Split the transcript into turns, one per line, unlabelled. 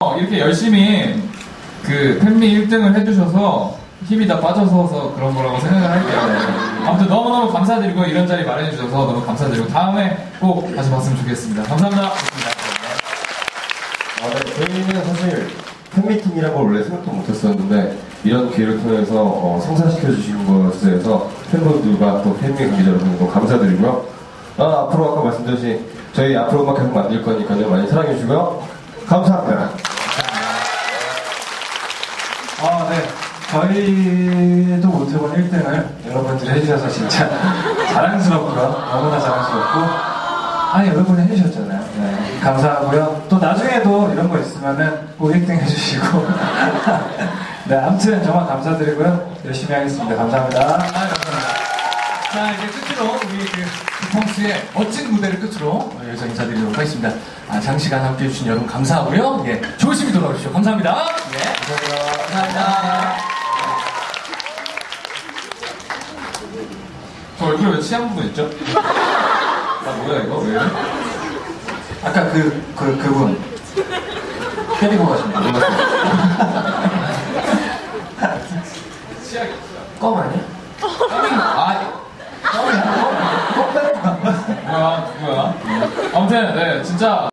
어, 이렇게 열심히 그 팬미 1등을 해주셔서 힘이 다 빠져서 그런 거라고 생각을 할게요. 네. 아무튼 너무너무 감사드리고 이런 자리 마련해주셔서 너무 감사드리고 다음에 꼭 다시 봤으면 좋겠습니다. 감사합니다.
아, 네. 저희는 사실 팬미팅이라는 걸 원래 생각도 못했었는데 이런 기회를 통해서 어, 성사시켜 주신 것에 대해서 팬분들과 또 팬미 관계자 여러분들 감사드리고요. 아, 앞으로 아까 말씀드린 저희 앞으로 음악 계속 만들 거니까요. 많이 사랑해 주시고요. 감사합니다.
아, 네. 저희도 못해본 1등을 여러분들이 해주셔서 진짜 자랑스럽고요. 너무나 자랑스럽고. 아니, 여러분이 해주셨잖아요. 네. 감사하고요. 또 나중에도 이런 거 있으면은 꼭 1등 해주시고. 네, 아무튼 정말 감사드리고요. 열심히 하겠습니다. 감사합니다.
아, 감사합니다. 자, 이제 끝으로 우리 그 펑스의 멋진 무대를 끝으로 어, 여기서 인사드리도록 하겠습니다. 아, 장시간 함께 해주신 여러분 감사하고요. 예, 조심히 돌아오십시오. 감사합니다. 예. 감사합니다. 저 얼굴에 왜 치한 부분 있죠? 아, 뭐야, 이거? 왜?
아까 그, 그, 그분. 캐리고 가신 분.
치약이
껌 아니야?
아, 뭐야, 뭐야. 아무튼, 네, 진짜.